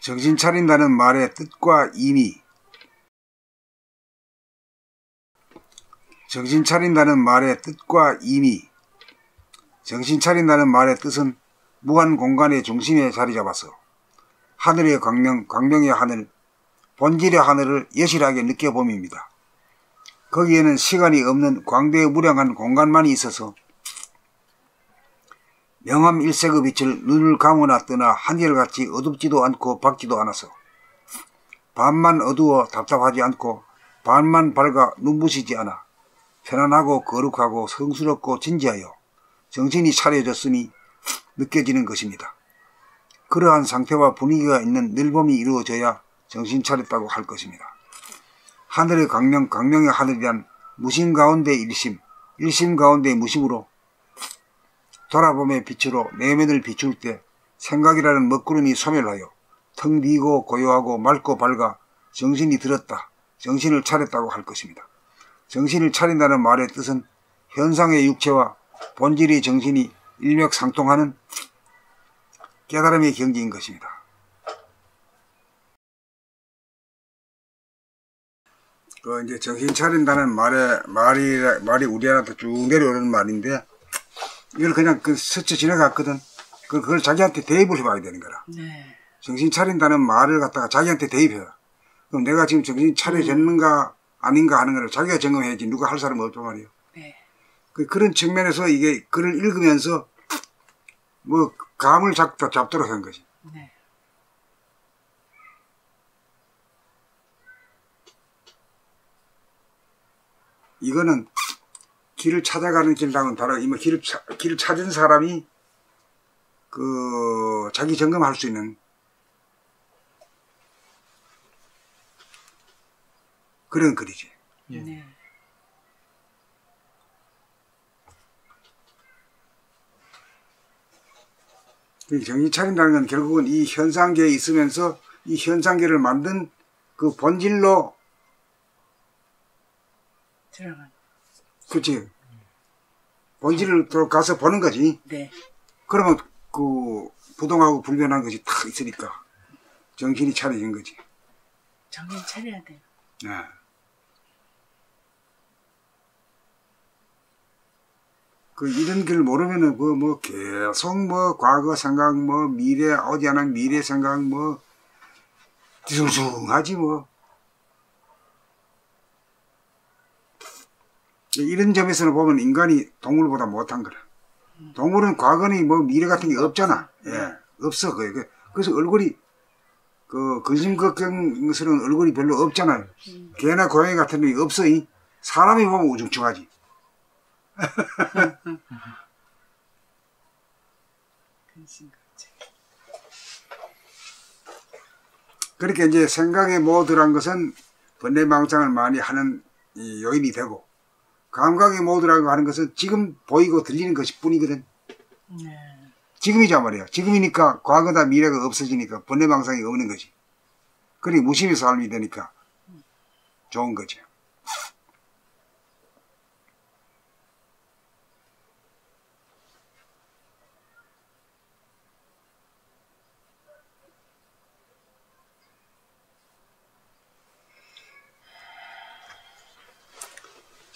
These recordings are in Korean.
정신 차린다는 말의 뜻과 의미 정신 차린다는 말의 뜻과 의미 정신 차린다는 말의 뜻은 무한 공간의 중심에 자리 잡아서 하늘의 광명, 광명의 하늘, 본질의 하늘을 여실하게 느껴봄입니다. 거기에는 시간이 없는 광대무량한 공간만이 있어서 명암 일색의 빛을 눈을 감으나 뜨나 한결같이 어둡지도 않고 밝지도 않아서 반만 어두워 답답하지 않고 반만 밝아 눈부시지 않아 편안하고 거룩하고 성스럽고 진지하여 정신이 차려졌으니 느껴지는 것입니다. 그러한 상태와 분위기가 있는 늘봄이 이루어져야 정신 차렸다고 할 것입니다. 하늘의 강명, 강명의 하늘이란 무심 가운데 일심, 일심 가운데 무심으로 돌아봄의 빛으로 내면을 비출 때 생각이라는 먹구름이 소멸하여 텅 비고 고요하고 맑고 밝아 정신이 들었다, 정신을 차렸다고 할 것입니다. 정신을 차린다는 말의 뜻은 현상의 육체와 본질의 정신이 일맥상통하는 깨달음의 경지인 것입니다. 그 이제 정신 차린다는 말에 말이 말이 우리한테 쭉 내려오는 말인데 이걸 그냥 그 스쳐 지나갔거든. 그 그걸 자기한테 대입을 해봐야 되는 거라. 네. 정신 차린다는 말을 갖다가 자기한테 대입해. 그럼 내가 지금 정신 차려졌는가 아닌가 하는 걸 자기가 점검해야지 누가 할 사람은 없단 말이에요. 네. 그 그런 측면에서 이게 글을 읽으면서 뭐 감을 잡, 잡도록 한 거지. 네. 이거는 길을 찾아가는 길랑은 이뭐 길을 차, 길을 찾은 사람이 그 자기 점검할 수 있는 그런 글이지. 예. 네. 이 정신 차린다는 건 결국은 이 현상계에 있으면서 이 현상계를 만든 그 본질로 들어간. 그치 본질을 또 가서 보는 거지. 네. 그러면 그 부동하고 불변한 것이 탁 있으니까 정신이 차려진 거지. 정신 차려야 돼요. 네. 그 이런 길 모르면은 뭐, 뭐 계속 뭐 과거 생각 뭐 미래 오지 않은 미래 생각 뭐 뒤숭숭하지 뭐. 이런 점에서는 보면 인간이 동물보다 못한 거라. 동물은 과거니 뭐 미래 같은 게 없잖아. 예, 없어. 그, 그- 그래서 얼굴이 그 근심 걱정스러운 얼굴이 별로 없잖아요. 개나 고양이 같은 게 없어. 이 사람이 보면 우중충하지. 그렇게 이제 생각에 모두란 것은 번뇌망상을 많이 하는 이 요인이 되고 감각에 모두라고 하는 것은 지금 보이고 들리는 것이 뿐이거든. 네. 지금이자 말이야. 지금이니까 과거다 미래가 없어지니까 번뇌망상이 없는 거지. 그리 무심히 삶이 되니까 좋은 거지.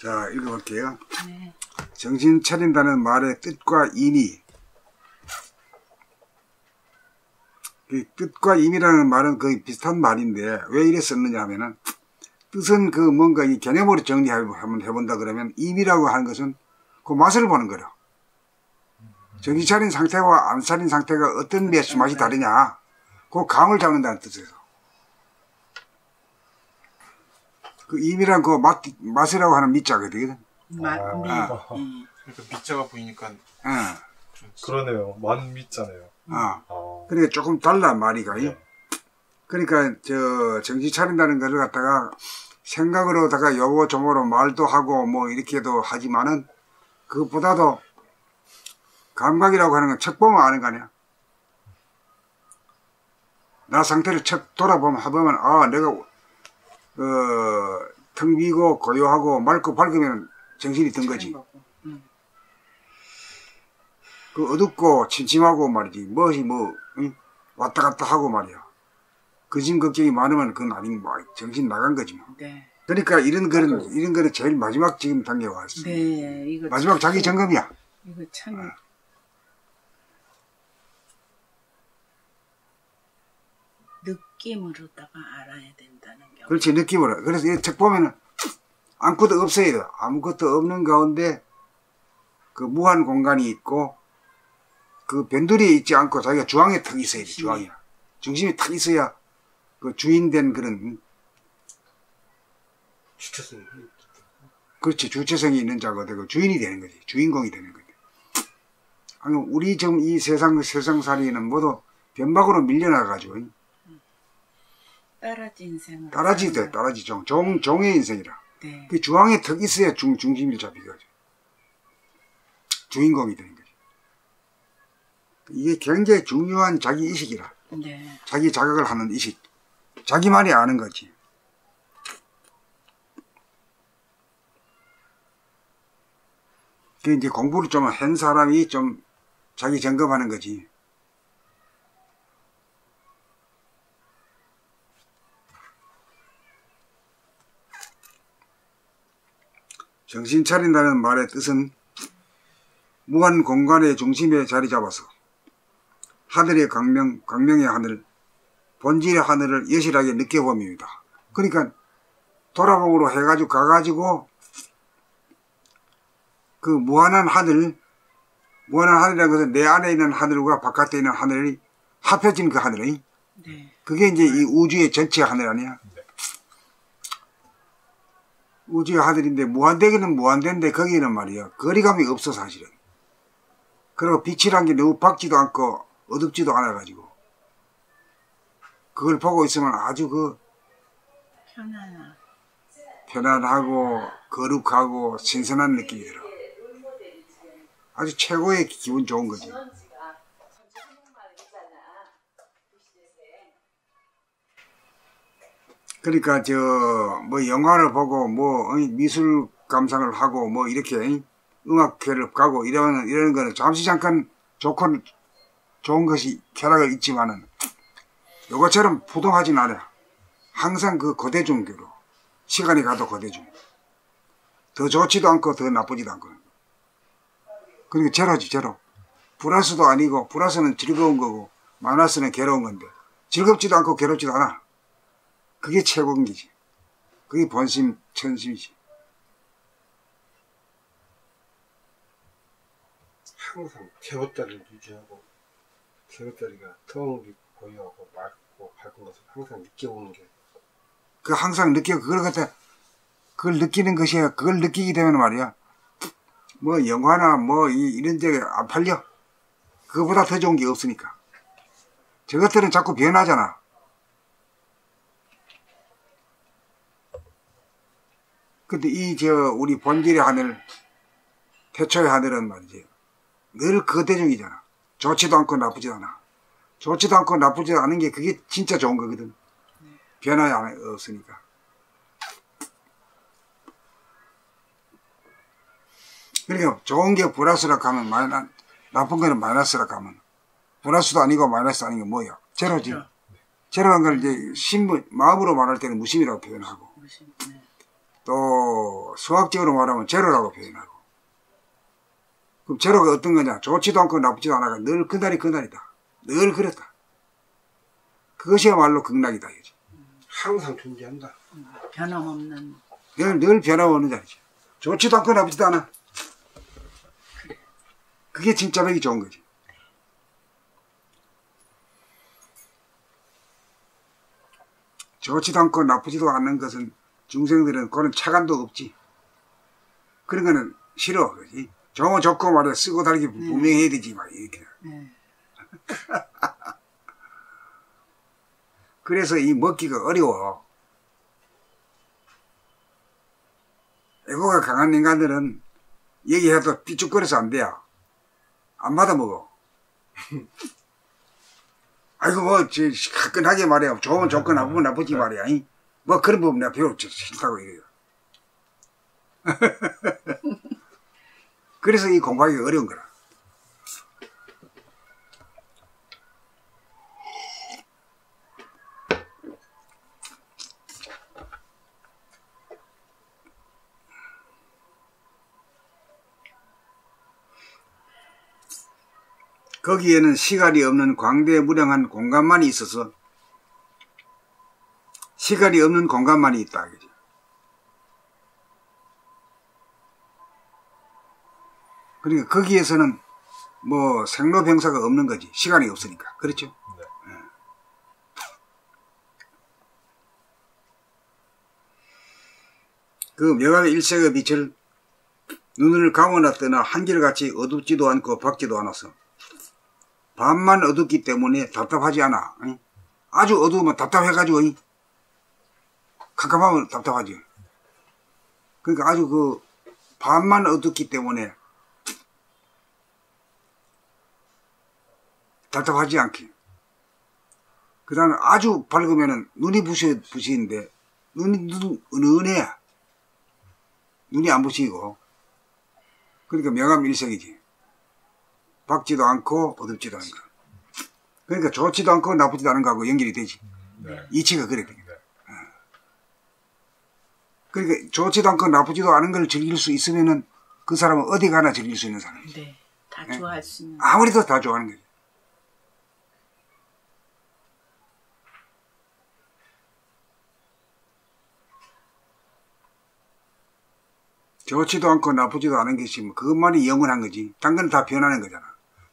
자, 읽어볼게요. 네. 정신 차린다는 말의 뜻과 의미. 그 뜻과 의미라는 말은 거의 비슷한 말인데 왜 이래 썼느냐 하면은 뜻은 그 뭔가 이 개념으로 정리하면 해본다 그러면 의미라고 하는 것은 그 맛을 보는 거라. 정신 차린 상태와 안 차린 상태가 어떤 맛이 맛이 다르냐. 그 감을 잡는다는 뜻에서. 그 의미란 그 맛, 맛이라고 하는 밑자가 되거든. 마, 아. 미. 아. 음. 그러니까 밑자가 보이니까 어, 좀 그러네요. 만 밑잖아요. 어. 아. 그러니까 조금 달라 말이가. 이. 네. 그러니까 저 정신 차린다는 것을 갖다가 생각으로다가 요거조모로 말도 하고 뭐 이렇게도 하지만은 그것보다도 감각이라고 하는 건척 보면 아는 거 아니야. 나 상태를 척 돌아보면 해보면 아 내가 어 텅 비고 고요하고 맑고 밝으면 정신이 든 거지. 음. 그 어둡고 침침하고 말이지. 무엇이 뭐 응? 왔다 갔다 하고 말이야. 근심 걱정이 많으면 그건 아닌 뭐 정신 나간 거지 뭐. 네. 그러니까 이런 거는 이런 거는 제일 마지막 지금 단계에 왔어. 네. 마지막 참- 자기 점검이야. 이거 참 아. 느낌으로다가 알아야 된다는 게. 그렇지 느낌으로. 그래서 이 책 보면은 아무것도 없어야 돼. 아무것도 없는 가운데 그 무한 공간이 있고 그 변두리에 있지 않고 자기가 중앙에 탁 있어야 돼. 중앙에 중심이 탁 있어야 그 주인된 그런 주체성이 그렇지 주체성이 있는 자가 되고 주인이 되는 거지 주인공이 되는 거지. 아니 우리 지금 이 세상 세상 살이는 모두 변박으로 밀려나 가지고 따라지 인생을. 따라지 거야. 따라지 종, 종 종의 인생이라. 네. 그 중앙에 턱 있어야 중, 중심이 잡히거든. 주인공이 되는 거지. 이게 굉장히 중요한 자기 의식이라. 네. 자기 자각을 하는 의식. 자기만이 아는 거지. 그 이제 공부를 좀 한 사람이 좀 자기 점검하는 거지. 정신 차린다는 말의 뜻은 무한 공간의 중심에 자리 잡아서 하늘의 강명, 강명의 하늘, 본질의 하늘을 여실하게 느껴봅니다. 그러니까 돌아봉으로 해가지고 가가지고 그 무한한 하늘, 무한한 하늘이라는 것은 내 안에 있는 하늘과 바깥에 있는 하늘이 합해진 그 하늘이 네. 그게 이제 이 우주의 전체 하늘 아니야? 우주의 하늘인데 무한대기는 무한대인데 거기는 말이야 거리감이 없어 사실은. 그리고 빛이란 게 너무 밝지도 않고 어둡지도 않아 가지고 그걸 보고 있으면 아주 그 편안한. 편안하고 거룩하고 신선한 느낌이 들어. 아주 최고의 기분 좋은 거지. 그러니까 저 뭐 영화를 보고 뭐 어, 미술 감상을 하고 뭐 이렇게 어, 음악회를 가고 이러는 이러는 거는 잠시 잠깐 좋고 좋은 것이 쾌락을 있지만은 요것처럼 부동하진 않아. 항상 그 거대중교로 시간이 가도 거대중. 더 좋지도 않고 더 나쁘지도 않고. 그러니까 제로지 제로. 플러스도 아니고 플러스는 즐거운 거고 마이너스는 괴로운 건데 즐겁지도 않고 괴롭지도 않아. 그게 최고인 거지. 그게 본심 천심이지. 항상 제멋자리를 유지하고 제멋자리가 텅 보유하고 맑고 밝은 것을 항상 느껴보는 게 그 항상 느껴 그걸 갖다 그걸 느끼는 것이야. 그걸 느끼게 되면 말이야. 뭐 영화나 뭐 이, 이런 데 안 팔려. 그거보다 더 좋은 게 없으니까. 저것들은 자꾸 변하잖아. 근데 이 저 우리 본질의 하늘, 태초의 하늘은 말이지. 늘 거대중이잖아. 좋지도 않고 나쁘지도 않아. 좋지도 않고 나쁘지도 않은 게 그게 진짜 좋은 거거든. 변화가 안- 없으니까. 그러니까 좋은 게 플러스라 하면 마이너, 나쁜 거는 마이너스라 하면 플러스도 아니고 마이너스 아닌 게 뭐야? 제로지. 제로. 제로란 걸 이제 신분, 마음으로 말할 때는 무심이라고 표현하고 무슨, 네. 또 수학적으로 말하면 제로라고 표현하고 그럼 제로가 어떤 거냐? 좋지도 않고 나쁘지도 않아가 늘 그날이 그날이다. 늘 그랬다. 그것이야말로 극락이다. 이거지. 항상 존재한다. 음, 변함없는. 늘, 늘 변화없는 자리지. 좋지도 않고 나쁘지도 않아. 그게 진짜 맥이 좋은 거지. 좋지도 않고 나쁘지도 않는 것은 중생들은 그런 차관도 없지. 그런 거는 싫어. 그지? 좋은 좋고 말이야. 쓰고 달기 분명해야 되지. 막 이렇게. 네. 그래서 이 먹기가 어려워. 에고가 강한 인간들은 얘기해도 삐죽거려서 안 돼요. 안 받아 먹어. 아이고 뭐 저, 화끈하게 말이야. 좋으면 좋고 나쁘면 나쁘지 말이야. 이. 뭐 그런 법 내가 배웠지. 싫다고 이래요. 그래서 이 공부하기 어려운 거라. 거기에는 시간이 없는 광대무량한 공간만이 있어서 시간이 없는 공간만이 있다. 그죠? 그러니까 거기에서는 뭐 생로병사가 없는 거지. 시간이 없으니까. 그렇죠? 네. 그 명함의 일색의 빛을 눈을 감아놨더나 한결같이 어둡지도 않고 밝지도 않아서 밤만 어둡기 때문에 답답하지 않아. 응? 아주 어두우면 답답해가지고 응? 캄캄하면 답답하지. 그러니까 아주 그 밤만 어둡기 때문에 답답하지 않게. 그 다음에 아주 밝으면은 눈이 부시, 부시는데 눈이 눈, 은은해. 눈이 안 부시고. 그러니까 명암 일색이지. 밝지도 않고 어둡지도 않은 거. 그러니까 좋지도 않고 나쁘지도 않은 거하고 연결이 되지. 네. 이치가 그래. 네. 그러니까 좋지도 않고 나쁘지도 않은 걸 즐길 수 있으면은 그 사람은 어디 가나 즐길 수 있는 사람이지. 네. 다 네. 좋아할 수 있는. 아무리도 다 좋아하는 거지. 좋지도 않고 나쁘지도 않은 것이 뭐 그것만이 영원한 거지. 딴건다 변하는 거잖아.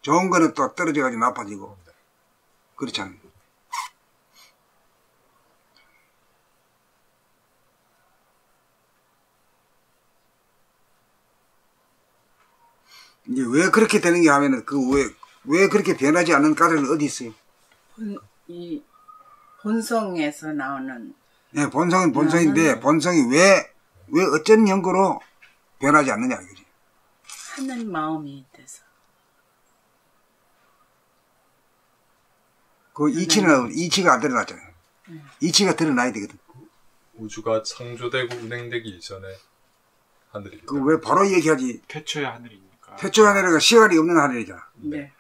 좋은 거는 또 떨어져가지고 나빠지고. 그렇잖아. 이제 왜 그렇게 되는 게 하면은 그 왜, 왜 그렇게 변하지 않는 까닭은 어디 있어요? 본, 이 본성에서 나오는 네, 본성은 본성인데 음. 본성이 왜, 왜 어쩐 연고로 변하지 않느냐 이거지. 하늘 마음이 돼서. 그 이치는, 이치가 안 드러났잖아요. 이치가 드러나야 되거든. 우주가 창조되고 운행되기 이전에 하늘입니다. 그 왜 바로 얘기하지? 태초의 하늘이니까. 태초 하늘이가 시간이 없는 하늘이잖아. 네.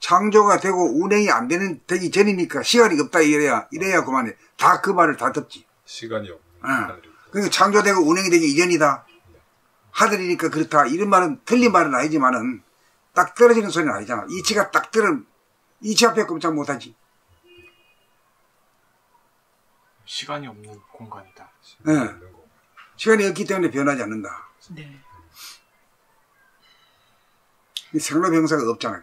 창조가 되고 운행이 안 되는, 되기 전이니까 시간이 없다 이래야, 이래야 그만해. 다 그 말을 다 듣지. 시간이 없는 응. 하늘입니다. 그러니까 창조되고 운행이 되기 이전이다. 하늘이니까 그렇다. 이런 말은 틀린 말은 아니지만은 딱 떨어지는 소리는 아니잖아. 이치가 딱 들은 이치 앞에 꼼짝 못하지. 시간이 없는 공간이다. 네. 시간이 없는 거. 시간이 없기 때문에 변하지 않는다. 네. 이 생로병사가 없잖아.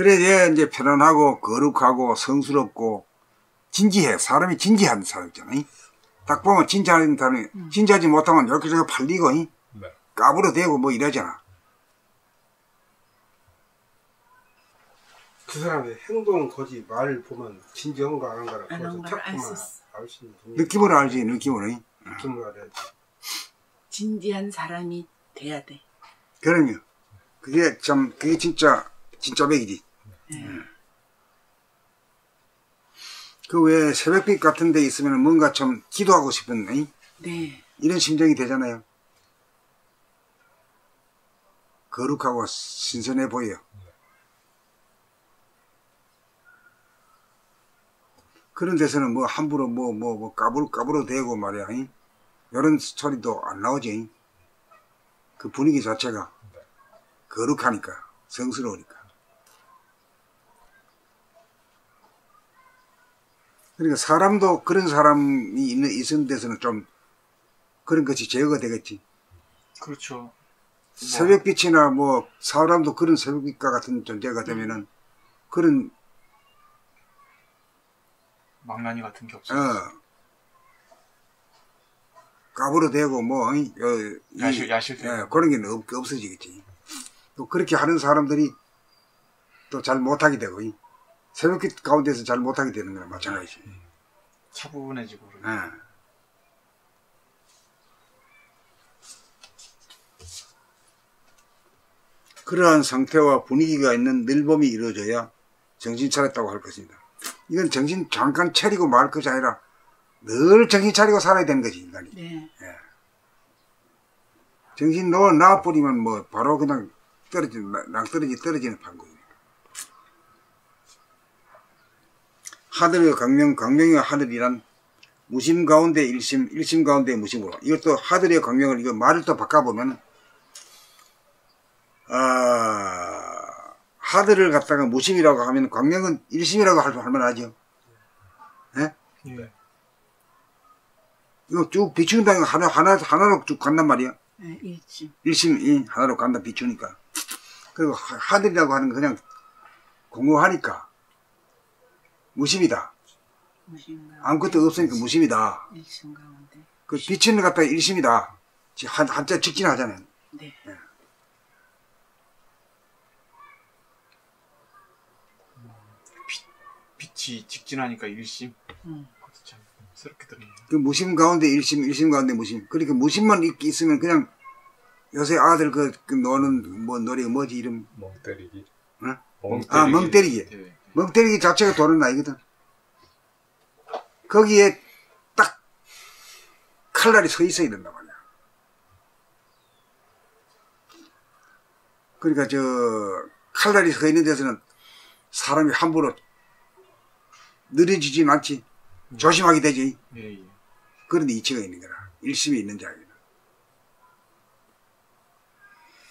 그래야 이제 편안하고 거룩하고 성스럽고 진지해. 사람이 진지한 사람 있잖아. 이. 딱 보면 진지한 사람이 진지하지 못하면 이렇게 저렇게 팔리고 이. 네. 까불어대고 뭐 이러잖아. 그 사람의 행동, 거지, 말 보면 진지한가 안 한가를 한가를 알수 있는 느낌으로 알지, 느낌으로. 이. 느낌으로 알아야지. 진지한 사람이 돼야 돼. 그럼요. 그게 참, 그게 진짜, 진짜 백이지. 네. 그왜 새벽빛 같은 데 있으면 뭔가 좀 기도하고 싶은, 이? 네. 이런 심정이 되잖아요. 거룩하고 신선해 보여. 그런 데서는 뭐 함부로 뭐, 뭐, 뭐, 까불, 까불어 대고 말이야. 이? 이런 소리도 안 나오지. 이? 그 분위기 자체가 거룩하니까, 성스러우니까. 그러니까 사람도 그런 사람이 있는, 있는 데서는 좀 그런 것이 제어가 되겠지. 그렇죠. 뭐, 새벽빛이나 뭐 사람도 그런 새벽빛과 같은 존재가 되면은 그런 망나니 같은 게 없어요. 어 까불어대고 뭐 어, 이- 야실- 야실되고. 예, 그런 게 없, 없어지겠지. 또 그렇게 하는 사람들이 또 잘 못하게 되고 이 새벽빛 가운데서 잘 못하게 되는 거나 마찬가지지. 차분해지고 그러고. 예. 그러한 상태와 분위기가 있는 늘봄이 이루어져야 정신 차렸다고 할 것입니다. 이건 정신 잠깐 차리고 말 것이 아니라 늘 정신 차리고 살아야 되는 거지, 인간이. 네. 정신 놓아 놔버리면 뭐 바로 그냥 떨어지는 낭떨어지 떨어지는 판국이에요. 하늘의 강명 강명의 하늘이란 무심 가운데 일심 일심 가운데 무심으로 이것도 하늘의 강명을 이거 말을 또 바꿔보면 아 하늘을 갖다가 무심이라고 하면 광명은 일심이라고 할, 할 만하죠. 예? 예. 이거 쭉 비추는다는 거 하나, 하나, 하나로 쭉 간단 말이야. 네, 일심. 일심이 하나로 간다 비추니까. 그리고 하- 하늘이라고 하는 건 그냥 공허하니까 무심이다. 무심가. 아무것도 없으니까 무심이다. 일심 가운데. 그 비추는 것 갖다가 일심이다. 지- 한, 한자 직진 하잖아요. 네. 빛이 직진하니까 일심. 음. 그것도 참 새롭게 들리네요. 그 무심 가운데 일심, 일심 가운데 무심. 그러니까 무심만 있, 있으면 그냥 요새 아들 그, 그 노는 뭐 노래 뭐지 이름 멍 때리기. 응? 멍 아, 멍 때리기. 네. 멍 때리기 자체가 도는 나이거든. 거기에 딱 칼날이 서 있어야 된단 말이야. 그러니까 저 칼날이 서 있는 데서는 사람이 함부로 느려지진 않지. 조심하게 되지. 예, 예. 그런 이치가 있는 거라. 일심이 있는 자기는.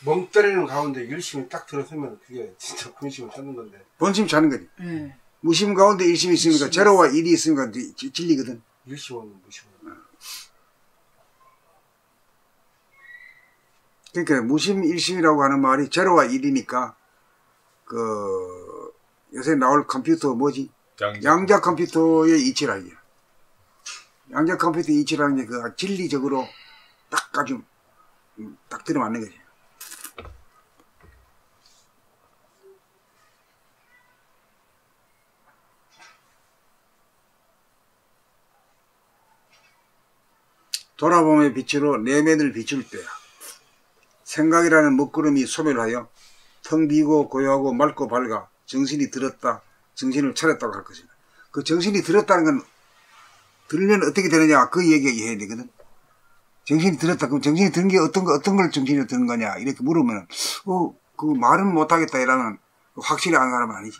멍 때리는 가운데 일심이 딱 들어서면 그게 진짜 본심을 찾는 건데 본심 찾는 거지. 네. 무심 가운데 일심이 있으니까 일심이 제로와 일이 있으니까 진리거든. 일심은 무심은 그러니까 무심 일심이라고 하는 말이 제로와 일이니까 그 요새 나올 컴퓨터 뭐지 양자. 양자 컴퓨터의 이치라 이게 양자 컴퓨터 이치라는 게 그 진리적으로 딱 아주 음, 딱 들어맞는 거지 돌아봄의 빛으로 내면을 비출 때야. 생각이라는 먹구름이 소멸하여 텅 비고 고요하고 맑고 밝아 정신이 들었다 정신을 차렸다고 할 것이다. 그 정신이 들었다는 건 들면 어떻게 되느냐 그 얘기 해야 되거든. 정신이 들었다. 그럼 정신이 드는 게 어떤 거 어떤 걸 정신이 드는 거냐 이렇게 물으면 어 그 말은 못하겠다 이러면 확실히 아는 사람은 아니지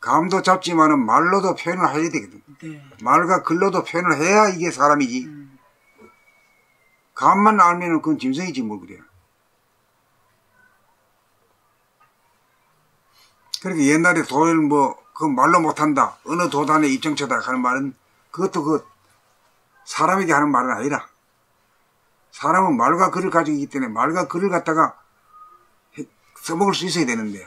감도 잡지만은 말로도 표현을 해야 되거든 네. 말과 글로도 표현을 해야 이게 사람이지 음. 감만 알면은 그건 짐승이지 뭐 그래. 그러니까 옛날에 도를 뭐, 그 말로 못한다. 어느 도단의 입정처다 하는 말은 그것도 그 사람에게 하는 말은 아니라 사람은 말과 글을 가지고 있기 때문에 말과 글을 갖다가 해- 써먹을 수 있어야 되는데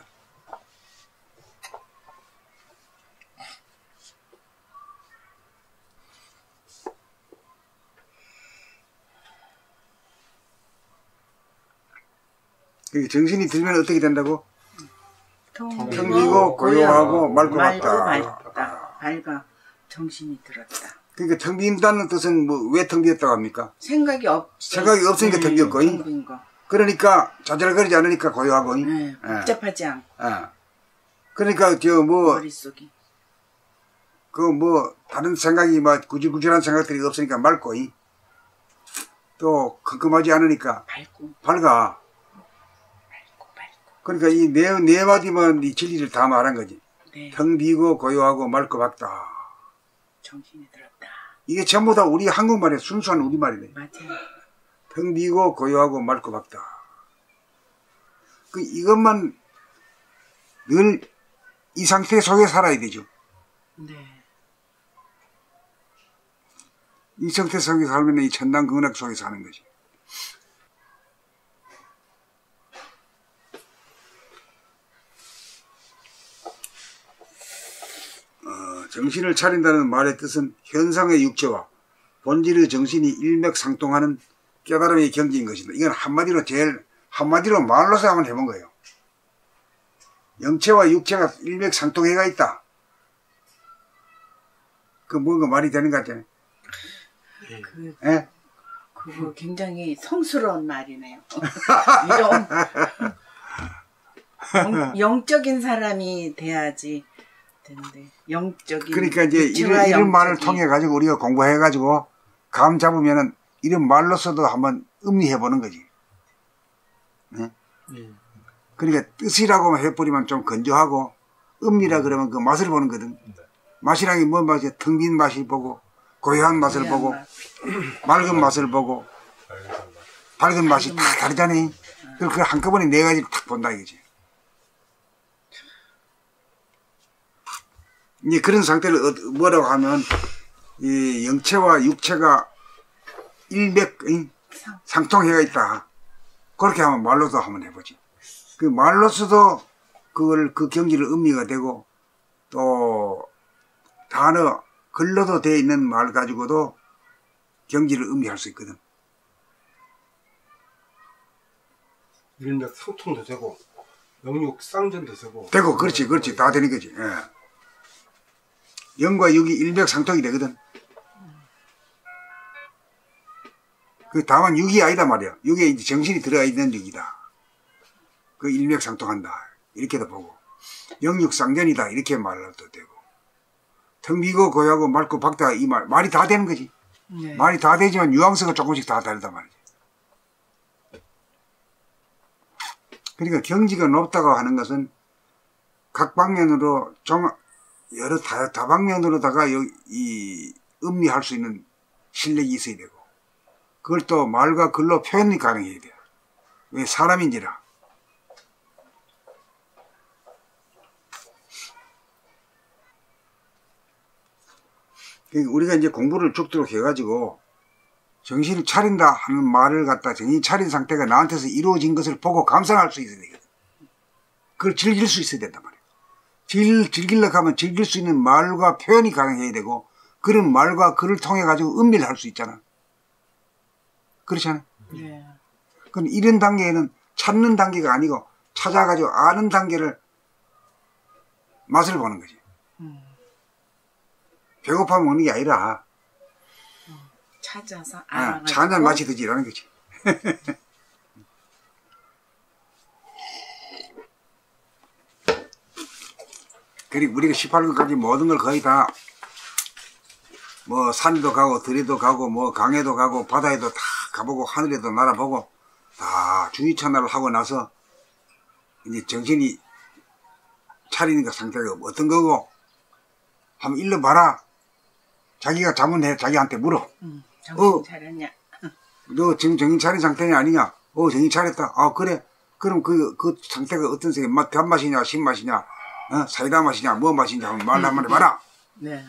정신이 들면 어떻게 된다고? 텅 비고 고요하고 맑고 밝다. 밝다. 밝아. 정신이 들었다. 그러니까 텅 빈다는 뜻은 뭐 왜 텅 비었다고 합니까? 생각이 없. 생각이 없으니까 텅 비었고, 잉? 텅빈 거. 그러니까 좌절거리지 않으니까 고요하고. 잉? 네. 예. 복잡하지 않고 예. 그러니까 저뭐 머릿속이. 그 뭐 다른 생각이 막 구질구질한 생각들이 없으니까 맑고 잉? 또 컴컴하지 않으니까 밝고 밝아. 그러니까 이 네 네 마디만 이 진리를 다 말한 거지. 네. 텅 비고 고요하고 맑고 밝다. 정신이 들었다. 이게 전부 다 우리 한국말의 순수한 우리말이네. 맞아요. 텅 비고 고요하고 맑고 밝다. 그 이것만 늘 이 상태 속에 살아야 되죠. 네. 이 상태 속에 살면 이 천당 극락 속에 사는 거지. 어, 정신을 차린다는 말의 뜻은 현상의 육체와 본질의 정신이 일맥상통하는 깨달음의 경지인 것이다. 이건 한마디로 제일 한마디로 말로서 한번 해본 거예요. 영체와 육체가 일맥상통해가 있다. 그 뭔가 말이 되는 것 같잖아요. 그 예? 그거 굉장히 성스러운 말이네요. 이런 영, 영적인 사람이 돼야지 되는데 영적인 그러니까 이제 이런, 이런 말을 통해 가지고 우리가 공부해 가지고 감 잡으면은 이런 말로서도 한번 음미해 보는 거지. 네? 예. 그러니까 뜻이라고 해버리면 좀 건조하고 음미라 그러면 그 맛을 보는 거든. 맛이란 게뭔 맛이야? 텅빈 맛을 보고 고요한 맛을 고요한 보고 맛. 맑은 맛을 보고. 밝은 맛이 다 다르잖아요. 그걸 그 한꺼번에 네 가지를 딱 본다 이거지. 이제 그런 상태를 어- 뭐라고 하면 이 영체와 육체가 일맥 상- 상통해가 있다. 그렇게 하면 말로도 한번 해보지. 그 말로서도 그걸 그 경지를 의미가 되고 또 단어 글로도 되어 있는 말 가지고도 경지를 의미할 수 있거든. 일맥 상통도 되고 영육 쌍전도 되고 되고 그렇지 그렇지 다 되는 거지. 예. 영과 육이 일맥상통이 되거든. 그 다만 육이 아니다 말이야. 육에 이제 정신이 들어가 있는 육이다. 그 일맥상통한다. 이렇게도 보고 영육상전이다 이렇게 말도 되고 텅 비고 고요하고 맑고 박다 이 말 말이 다 되는 거지. 네. 말이 다 되지만 뉘앙스가 조금씩 다 다르단 말이지. 그러니까 경지가 높다고 하는 것은 각 방면으로 종 여러 다, 다방면으로다가 여- 이 음미할 수 있는 실력이 있어야 되고 그걸 또 말과 글로 표현이 가능해야 돼요. 왜 사람인지라. 그러니까 우리가 이제 공부를 죽도록 해가지고 정신을 차린다 하는 말을 갖다 정신 차린 상태가 나한테서 이루어진 것을 보고 감상할 수 있어야 되거든. 그걸 즐길 수 있어야 된단 말이야. 즐, 즐기려고 하면 즐길 수 있는 말과 표현이 가능해야 되고 그런 말과 글을 통해 가지고 음미를 할 수 있잖아. 그렇잖아. 네. 그럼 이런 단계에는 찾는 단계가 아니고 찾아가지고 아는 단계를 맛을 보는 거지. 음. 배고파 먹는 게 아니라 찾아서 아, 알아가지고 차 한잔 마시듯이라는 거지. 그리고 우리가 18급까지 모든 걸 거의 다, 뭐, 산도 가고, 들에도 가고, 뭐, 강에도 가고, 바다에도 다 가보고, 하늘에도 날아보고, 다 주의 천화를 하고 나서, 이제 정신이 차리는 그 상태가 어떤 거고, 한번 일러봐라. 자기가 자문해, 자기한테 물어. 음, 정신 어. 차렸냐? 너 지금 정신 차린 상태냐 아니냐? 어 정신 차렸다. 아 그래. 그럼 그 그 상태가 어떤 색이 맛 단맛이냐 신맛이냐 어? 사이다 맛이냐 뭐 맛이냐 한번 말 한번 해봐라. 네.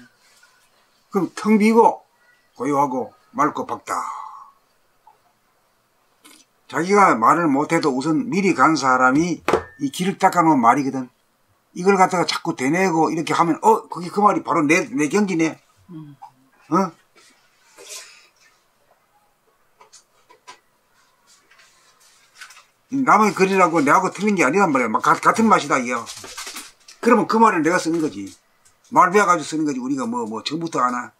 그럼 텅 비고 고요하고 맑고 밝다. 자기가 말을 못해도 우선 미리 간 사람이 이 길을 닦아놓은 말이거든. 이걸 갖다가 자꾸 되뇌고 이렇게 하면 어 그게 그 말이 바로 내 내 경지네. 음. 어? 남의 글이라고 내하고 틀린 게 아니란 말이야. 막 가- 같은 맛이다, 이거. 그러면 그 말을 내가 쓰는 거지. 말 배워가지고 쓰는 거지. 우리가 뭐, 뭐, 처음부터 하나.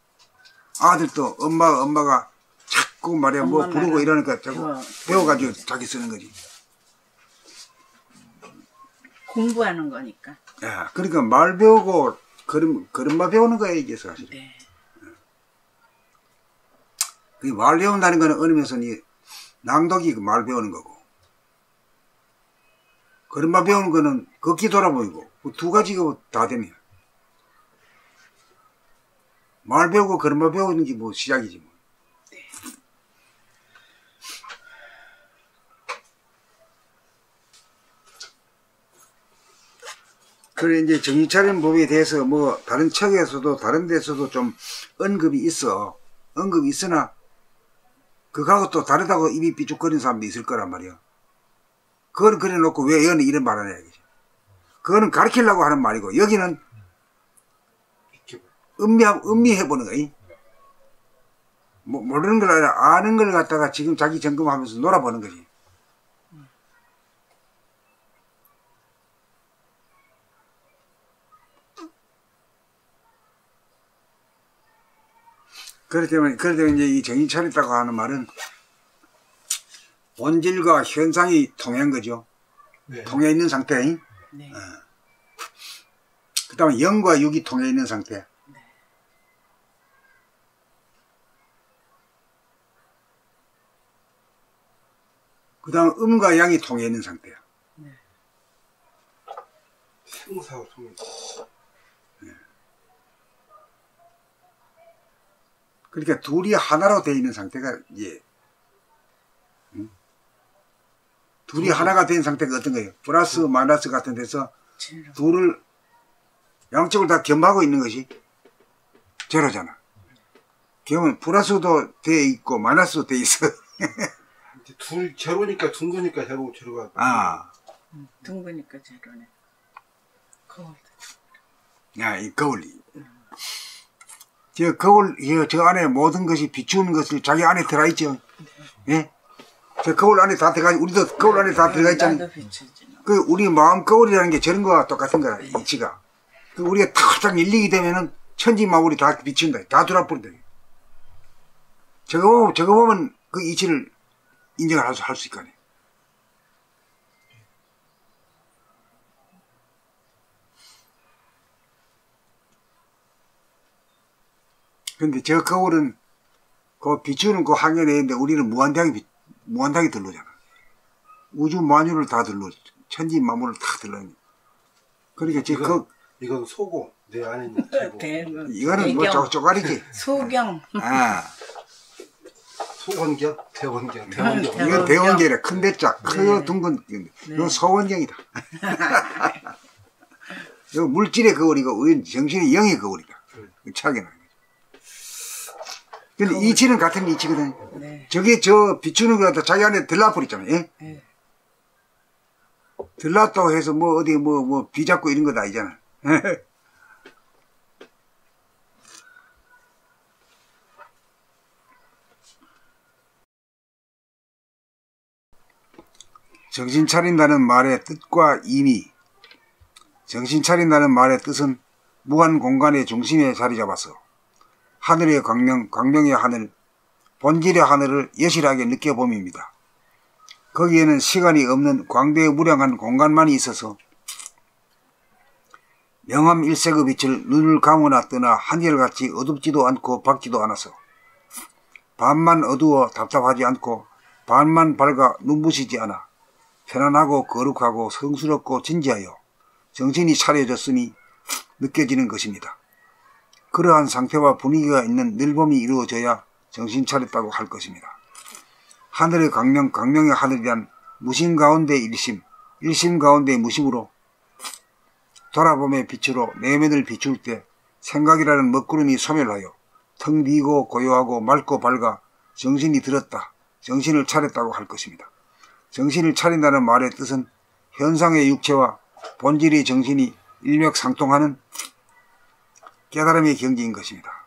아들도 엄마, 엄마가 자꾸 말이야, 뭐 부르고 이러니까 자꾸 배워. 배워가지고 자기 쓰는 거지. 공부하는 거니까. 야, 그러니까 말 배우고 걸음, 걸음마 배우는 거야, 이게 사실. 네. 그말 배운다는 거는 어느 면서는 낭독이 그말 배우는 거고. 걸음마 배우는 거는 걷기 돌아보이고. 그두 가지가 다 되네. 말 배우고 걸음마 배우는 게 뭐 시작이지 뭐. 그래 이제 정신 차리는 법에 대해서 뭐 다른 책에서도 다른 데서도 좀 언급이 있어. 언급이 있으나 그거하고 또 다르다고 입이 삐죽거리는 사람도 있을 거란 말이야. 그걸 그려놓고 왜 여는 이런 말 하냐 이거지. 그거는 가르치려고 하는 말이고 여기는 음미 음미해보는 거야. 뭐, 모르는 걸 아니라 아는 걸 갖다가 지금 자기 점검하면서 놀아보는 거지. 그렇기 때문에, 그렇기 때문에 이제 이 정신 차렸다고 하는 말은 본질과 현상이 통한 거죠. 네. 통해 있는 상태. 네. 그 다음에 영과 육이 통해 있는 상태. 그 다음 음과 양이 통해 있는 상태야. 풍사고 통일. 그러니까 둘이 하나로 되어 있는 상태가 예. 응? 둘이. 하나가 된 상태가 어떤 거예요? 플러스 마이너스 같은 데서 제로. 둘을 양쪽을 다 겸하고 있는 것이 제로잖아. 겸은 플러스도 돼 있고 마이너스도 돼 있어. 둘 제로니까 둥그니까 제로 제로가. 아, 음, 둥그니까 제로네. 거울. 야, 이 거울이. 저 거울, 이, 저 안에 모든 것이 비추는 것을 자기 안에 들어있죠. 예? 저 거울 안에 다 들어가, 우리도 거울 안에 다 들어가 있잖아요. 뭐. 그 우리 마음 거울이라는 게 저런 거와 똑같은 거야 이치가 그 우리가 탁탁 열리게 되면은 천지 마물이 다 비친다 다 돌아버린다 저거 보면 저거 보면 그 이치를 인정을 할수 할 수 있거든 근데 저 거울은 그 비추는 그 항연에 있는데 우리는 무한대하게 비- 무한대하게 들러잖아. 우주 만유를 다 들러 천지 만물을 다 들러. 그러니까 지금 이건, 그 이건 소고 내 안에 있는 제고. 대는 이거는 뭐 쪼- 쪼가리지. 소경. 아. 소원경, 대원경, 음, 대원경. 대원- 이건 대원계라 큰 대자 큰 네. 둥근. 네. 이건 소원경이다. 이거 물질의 거울이고 정신의 영의 거울이다. 그 차이가 거죠 근데. 이치는 같은 이치거든 네. 저게 저 비추는 거다 자기 안에 들라버렸잖아요 예? 네. 들랐다고 해서 뭐 어디 뭐 뭐 비잡고 이런 것 아니잖아 정신 차린다는 말의 뜻과 의미 정신 차린다는 말의 뜻은 무한 공간의 중심에 자리 잡아서 하늘의 광명, 광명의 하늘, 본질의 하늘을 여실하게 느껴봄입니다. 거기에는 시간이 없는 광대무량한 공간만이 있어서 명암 일색의 빛을 눈을 감으나 뜨나 한결같이 어둡지도 않고 밝지도 않아서 반만 어두워 답답하지 않고 반만 밝아 눈부시지 않아 편안하고 거룩하고 성스럽고 진지하여 정신이 차려졌으니 느껴지는 것입니다. 그러한 상태와 분위기가 있는 늘봄이 이루어져야 정신 차렸다고 할 것입니다. 하늘의 강명, 강명의 하늘이란 무심 가운데 일심, 일심 가운데 무심으로 돌아봄의 빛으로 내면을 비출 때 생각이라는 먹구름이 소멸하여 텅 비고 고요하고 맑고 밝아 정신이 들었다, 정신을 차렸다고 할 것입니다. 정신을 차린다는 말의 뜻은 현상의 육체와 본질의 정신이 일맥상통하는 깨달음의 경지인 것입니다.